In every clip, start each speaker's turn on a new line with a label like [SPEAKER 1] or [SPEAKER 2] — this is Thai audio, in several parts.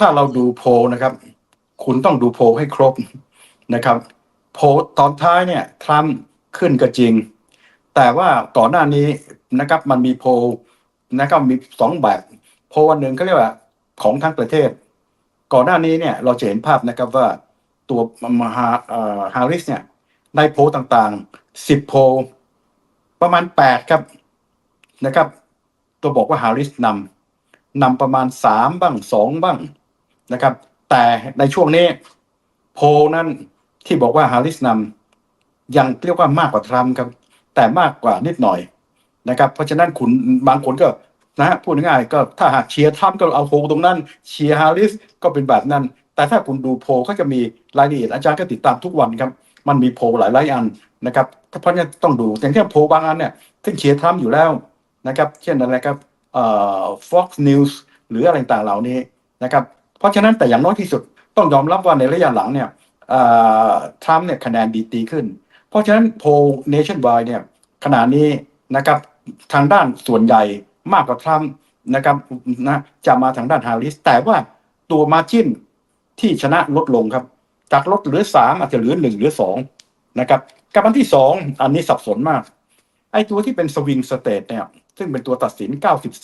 [SPEAKER 1] ถ้าเราดูโพนะครับ คุณต้องดูโพให้ครบนะครับ โพตอนท้ายเนี่ยทรัมป์ขึ้นก็จริง แต่ว่าก่อนหน้านี้นะครับมันมีโพนะครับมีสองแบบโพลอันหนึ่งเขาเรียกว่าของทั้งประเทศ ก่อนหน้านี้เนี่ยเราจะเห็นภาพนะครับว่าตัวมหาฮาริสเนี่ยในโพต่างๆสิบโพประมาณแปดครับนะครับ ตัวบอกว่าฮาริสนำนำประมาณสามบ้างสองบ้าง นะครับ แต่ในช่วงนี้โพลนั้นที่บอกว่าฮาริสนำยังเรียกว่ามากกว่าทรัมป์ครับ แต่มากกว่านิดหน่อยนะครับ เพราะฉะนั้นคุณบางคนก็นะพูดง่ายๆก็ถ้าหากเชียร์ทรัมป์ก็เอาโพลตรงนั้น เชียร์ฮาริสก็เป็นแบบนั้น แต่ถ้าคุณดูโพลก็จะมีรายละเอียดอาจารย์ก็ติดตามทุกวันครับมันมีโพลหลายๆอันนะครับเพราะฉะนั้นต้องดูอย่างเช่นโพลบางอันเนี่ยซึ่งเชียร์ทรัมป์อยู่แล้วนะครับ เช่นอะไรครับเอ่อ Fox News หรืออะไรต่างเหล่านี้นะครับ เพราะฉะนั้นแต่อย่างน้อยที่สุดต้องยอมรับว่าในระยะหลังเนี่ยทรัมป์เนี่ยคะแนนดีตีขึ้น เพราะฉะนั้นโพล nationwide เนี่ยขณะนี้นะครับทางด้านส่วนใหญ่มากกว่าทรัมป์นะครับนะจะมาทางด้านฮาริส แต่ว่าตัวมาจินที่ชนะลดลงครับ จากลดเหลือสามอาจจะเหลือหนึ่งเหลือสองนะครับกับอันที่สองอันนี้สับสนมาก ไอ้ตัวที่เป็นสวิงสเตทเนี่ยซึ่งเป็นตัวตัดสิน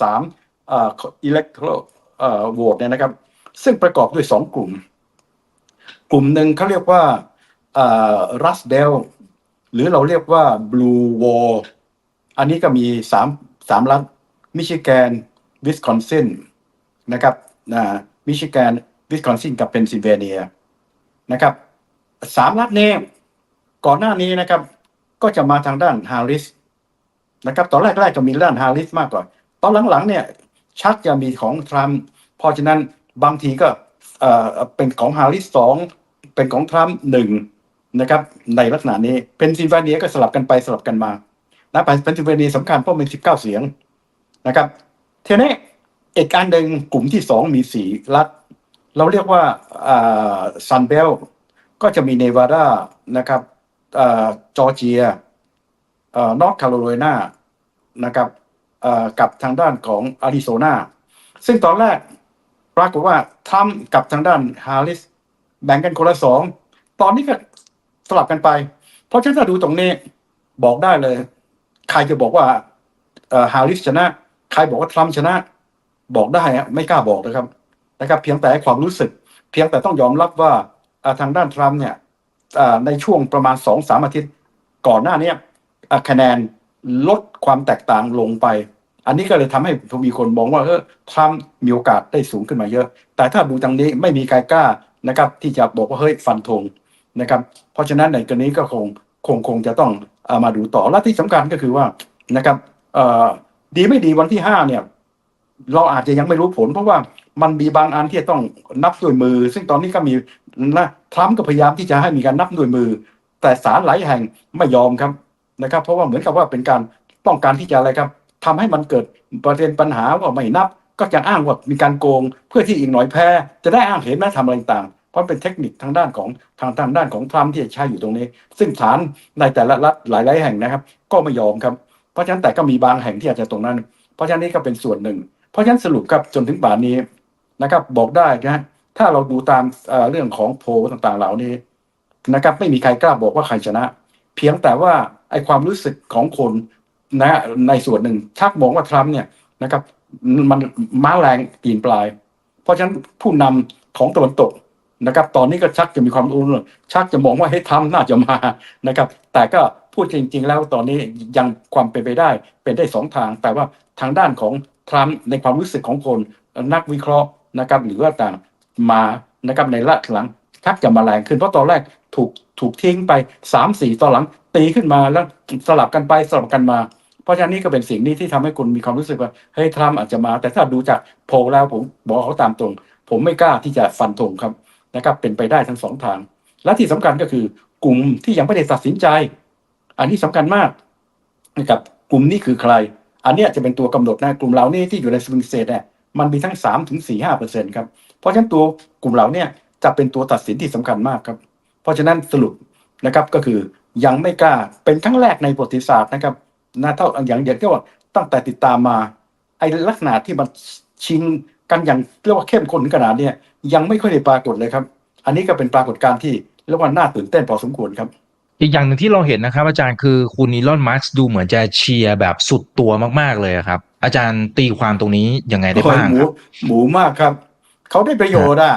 [SPEAKER 1] 93เอ่อ electoral เอ่อโหวตเนี่ยนะครับ ซึ่งประกอบด้วยสองกลุ่ม กลุ่มหนึ่งเขาเรียกว่ารัสเดลหรือเราเรียกว่าบลูวอลอันนี้ก็มีสามสามรัฐมิชิแกนวิสคอนซินนะครับนะมิชิแกนวิสคอนซินกับเพนซิลเวเนียนะครับสามรัฐนี้ก่อนหน้านี้นะครับ ก็จะมาทางด้านฮาริสนะครับตอนแรกๆก็มีด้านฮาริสมากกว่า ตอนหลังๆเนี่ยชักจะมีของทรัมป์เพราะฉะนั้น บางทีก็เป็นของฮาริสสองเป็นของทรัมป์หนึ่งนะครับ ในลักษณะนี้เพนซิลเวเนียก็สลับกันไปสลับกันมานะเพนซิลเวเนียสำคัญเพราะมีสิบเก้าเสียงนะครับทีนี้เอกการหนึ่งกลุ่มที่สองมีสี่รัฐ เราเรียกว่าซันเบลก็จะมีเนวาดานะครับจอร์เจียนอร์ทแคโรไลนานะครับกับทางด้านของอาริโซนาซึ่งตอนแรก ปรากฏว่าทรัมป์กับทางด้านฮาริสแบ่งกันคนละสองตอนนี้ก็สลับกันไป เพราะฉะนั้นถ้าดูตรงนี้บอกได้เลย ใครจะบอกว่าฮาริสชนะ ใครบอกว่าทรัมป์ชนะ บอกได้อะไม่กล้าบอกนะครับนะครับ เพียงแต่ความรู้สึก เพียงแต่ต้องยอมรับว่าทางด้านทรัมป์เนี่ยในช่วงประมาณสองสามอาทิตย์ ก่อนหน้านี้คะแนนลดความแตกต่างลงไป อันนี้ก็เลยทำให้มีคนมองว่าเออทรัมป์มีโอกาสได้สูงขึ้นมาเยอะ แต่ถ้าดูทางนี้ไม่มีใครกล้านะครับ ที่จะบอกว่าเฮ้ยฟันธงนะครับ เพราะฉะนั้นในกรณีก็คงคงคงจะต้องเอามาดูต่อและที่สำคัญก็คือว่านะครับดีไม่ดีวันที่ห้าเนี่ย เราอาจจะยังไม่รู้ผล เพราะว่ามันมีบางอันที่ต้องนับด้วยมือ ซึ่งตอนนี้ก็มีนะทรัมป์ก็พยายามที่จะให้มีการนับด้วยมือ แต่ศาลหลายแห่งไม่ยอมครับนะครับ เพราะว่าเหมือนกับว่าเป็นการต้องการที่จะอะไรครับ ทำให้มันเกิดประเด็นปัญหาว่าไม่นับ ก็จะอ้างว่ามีการโกง เพื่อที่อีกหน่อยแพ้ จะได้อ้างเห็นแม้ทำอะไรต่างเพราะเป็นเทคนิคทางด้านของทางทางด้านของทรัมป์ที่จะใช้อยู่ตรงนี้ ซึ่งศาลในแต่ละรัฐหลายๆแห่งนะครับ ก็ไม่ยอมครับเพราะฉะนั้นแต่ก็มีบางแห่งที่อาจจะตรงนั้น เพราะฉะนั้นนี่ก็เป็นส่วนหนึ่ง เพราะฉะนั้นสรุปครับจนถึงป่านนี้นะครับ บอกได้นะถ้าเราดูตามเรื่องของโพลต่างๆเหล่านี้นะครับ ไม่มีใครกล้าบอกว่าใครชนะ เพียงแต่ว่าไอความรู้สึกของคน นะในส่วนหนึ่งชักมองว่าทรัมป์เนี่ยนะครับ มันม้าแรงปีนปลาย เพราะฉะนั้นผู้นำของตะวันตกนะครับ ตอนนี้ก็ชักจะมีความรู้ชักจะมองว่าให้ทรัมป์น่าจะมานะครับ แต่ก็พูดจริง ๆ แล้วตอนนี้ยังความเป็นไปได้เป็นได้สองทาง แต่ว่าทางด้านของทรัมป์ในความรู้สึกของคนนักวิเคราะห์นะครับ หรือว่าต่างมานะครับในละหลังชักจะมาแรงขึ้นเพราะตอนแรกถูก ถูกทิ้งไปสามสี่ตอนหลัง ตีขึ้นมาแล้วสลับกันไปสลับกันมา เพราะฉะนั้นนี่ก็เป็นสิ่งนี้ที่ทำให้คุณมีความรู้สึกว่าเฮ้ยทรัมป์อาจจะมา แต่ถ้าดูจากโพลแล้วผมบอกเขาตามตรง ผมไม่กล้าที่จะฟันธงครับนะครับเป็นไปได้ทั้งสองทาง และที่สำคัญก็คือกลุ่มที่ยังไม่ได้ตัดสินใจ อันนี้สำคัญมากนะครับกลุ่มนี้คือใคร อันนี้จะเป็นตัวกำหนดนะกลุ่มเหล่านี้ที่อยู่ในสวิงเซตเนี่ยมันมีทั้งสามถึงสี่ห้าเปอร์เซ็นต์ครับเพราะฉะนั้นตัวกลุ่มเหล่านี้จะเป็นตัวตัดสินที่สำคัญมากครับ เพราะฉะนั้นสรุปนะครับก็คือยังไม่กล้าเป็นครั้งแรกในประวัติศาสตร์นะครับนะเท่าอย่างเดียวก็ว่าตั้งแต่ติดตามมาไอ้ลักษณะที่มันชิงกันอย่างเรียกว่าเข้มข้นขนาดนี้ยังไม่ค่อยได้ปรากฏเลยครับ อันนี้ก็เป็นปรากฏการณ์ที่เรียกว่าน่าตื่นเต้นพอสมควรครับ
[SPEAKER 2] อีกอย่างหนึ่งที่เราเห็นนะครับ อาจารย์คือคุณอีลอนมัสก์ดูเหมือนจะเชียร์แบบสุดตัวมากๆเลยอะครับ อาจารย์ตีความตรงนี้ยังไงได้บ้าง
[SPEAKER 1] หมู
[SPEAKER 2] ครับ
[SPEAKER 1] หมูมากครับ เขาได้ประโยชน์อะ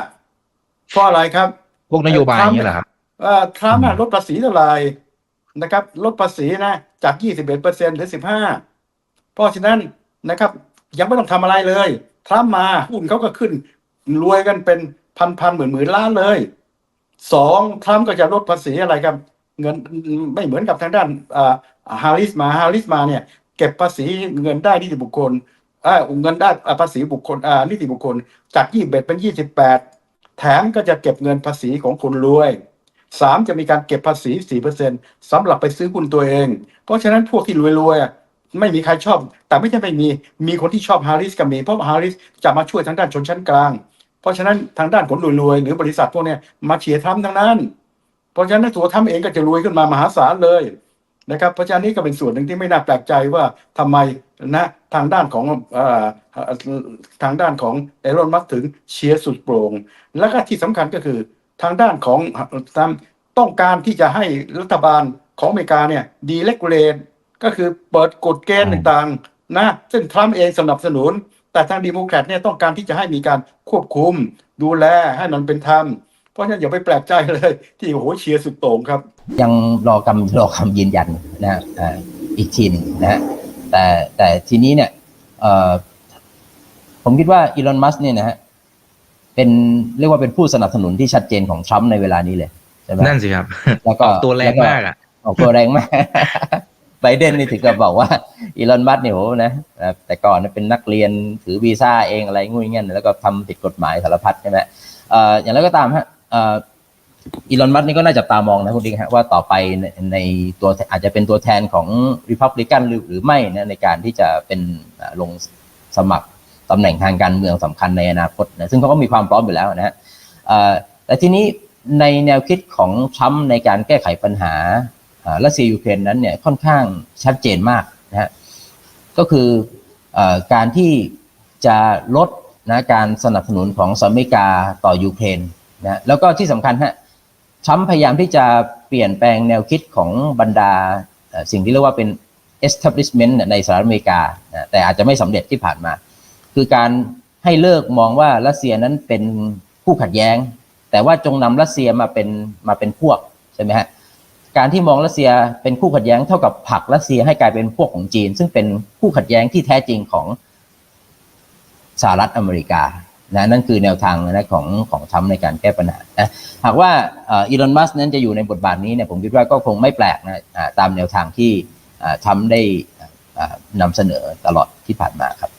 [SPEAKER 1] เพราะอะไรครับ
[SPEAKER 2] พวกนโยบายอย่างนี้ยเหรอครับ
[SPEAKER 1] เอ่อ ทรัมป์อะลดภาษีเท่าไหร่นะครับ ลดภาษีนะจาก 21เปอร์เซ็นต์หรือ 15 เพราะฉะนั้นนะครับ ยังไม่ต้องทำอะไรเลย ทรัมป์มาหุ้นเขาก็ขึ้น รวยกันเป็นพันพันหมื่นหมื่นล้านเลยสองทรัมป์ก็จะลดภาษีอะไรครับ เงินไม่เหมือนกับทางด้านฮาริสมาฮาริสมาเนี่ย เก็บภาษีเงินได้นิติบุคคลเออเงินได้ภาษีบุคคลอ่านิติบุคคล จากยี่สิบเป็นยี่สิบแปดแถมก็จะเก็บเงินภาษีของคนรวย สามจะมีการเก็บภาษีสี่เปอร์เซ็นสำหรับไปซื้อหุ้นตัวเอง เพราะฉะนั้นพวกที่รวยๆ ไม่มีใครชอบ แต่ไม่ใช่ไม่มี มีคนที่ชอบฮาริสก็มี เพราะฮาริสจะมาช่วยทางด้านชนชั้นกลาง เพราะฉะนั้นทางด้านคนรวยๆ หรือบริษัทพวกนี้มาเชียร์ทรัมป์ทั้งนั้น เพราะฉะนั้นตัวทรัมป์เองก็จะรวยขึ้นมามหาศาลเลยนะครับเพราะฉะนั้นนี่ก็เป็นส่วนหนึ่งที่ไม่น่าแปลกใจว่าทำไมนะทางด้านของอทางด้านของเอรอนมัสถึงเชียร์สุดโปร่งแล้วก็ที่สำคัญก็คือ ทางด้านของทรัมป์ต้องการที่จะให้รัฐบาลของอเมริกาเนี่ยดีเลกูเลตก็คือเปิดกฎเกณฑ์
[SPEAKER 2] อืม
[SPEAKER 1] ต่างๆนะซึ่งทรัมป์เองสนับสนุน แต่ทางดีโมแครตเนี่ยต้องการที่จะให้มีการควบคุม ดูแลให้มันเป็นธรรมเพราะฉะนั้นอย่าไปแปลกใจเลย ที่โอ้โหเชียร์สุดโต่งครับ
[SPEAKER 3] ยังรอกำรอคำยืนยันนะฮะอ่าอีกทีหนึ่งนะฮะแต่แต่ทีนี้เนี่ยเอ่อผมคิดว่าอีลอนมัสเนี่ยนะฮะ เป็นเรียกว่าเป็นผู้สนับสนุนที่ชัดเจนของทรัมป์ในเวลานี้เลยใช่ไหม
[SPEAKER 2] นั่นสิครับ
[SPEAKER 3] แล้วก็
[SPEAKER 2] ออกตัวแรงมากอะ
[SPEAKER 3] ออกตัวแรงมากไบเดนนี่ถึงกับบอกว่าอีลอนมัสเนี่ยโหนะเอ่อแต่ก่อนเนี่ยเป็นนักเรียนถือวีซ่าเองอะไรงุ่ยเงี้ยแล้วก็ทำผิดกฎหมายสารพัดใช่ไหมเอ่ออย่างไรก็ตามฮะเอ่ออีลอนมัสนี่ก็น่าจับตามองนะคุณดิ๊กฮะว่าต่อไปในในตัวอาจจะเป็นตัวแทนของริพับลิกันหรือหรือไม่นะในการที่จะเป็นเอ่อลงสมัคร ตำแหน่งทางการเมืองสำคัญในอนาคตนะซึ่งเขาก็มีความพร้อมอยู่แล้วนะฮะแต่ทีนี้ในแนวคิดของทรัมป์ในการแก้ไขปัญหารัสเซียยูเครนนั้นเนี่ยค่อนข้างชัดเจนมากนะฮะก็คืออการที่จะลดนะการสนับสนุนของสหรัฐอเมริกาต่อยูเครนนะแล้วก็ที่สำคัญฮะทรัมป์พยายามที่จะเปลี่ยนแปลงแนวคิดของบรรดาสิ่งที่เรียกว่าเป็น establishment ในสหรัฐอเมริกานะแต่อาจจะไม่สำเร็จที่ผ่านมา คือการให้เลิกมองว่ารัสเซียนั้นเป็นคู่ขัดแย้ง แต่ว่าจงนำรัสเซียมาเป็นมาเป็นพวกใช่ไหมฮะการที่มองรัสเซียเป็นคู่ขัดแย้งเท่ากับผลักรัสเซียให้กลายเป็นพวกของจีน ซึ่งเป็นคู่ขัดแย้งที่แท้จริงของสหรัฐอเมริกานะนั่นคือแนวทางนะของของทรัมป์ในการแก้ปัญหานะหากว่าอีลอนมัสนั้นจะอยู่ในบทบาทนี้เนี่ยผมคิดว่าก็คงไม่แปลกนะตามแนวทางที่ทรัมป์ได้อ่านำเสนอตลอดที่ผ่านมาครับ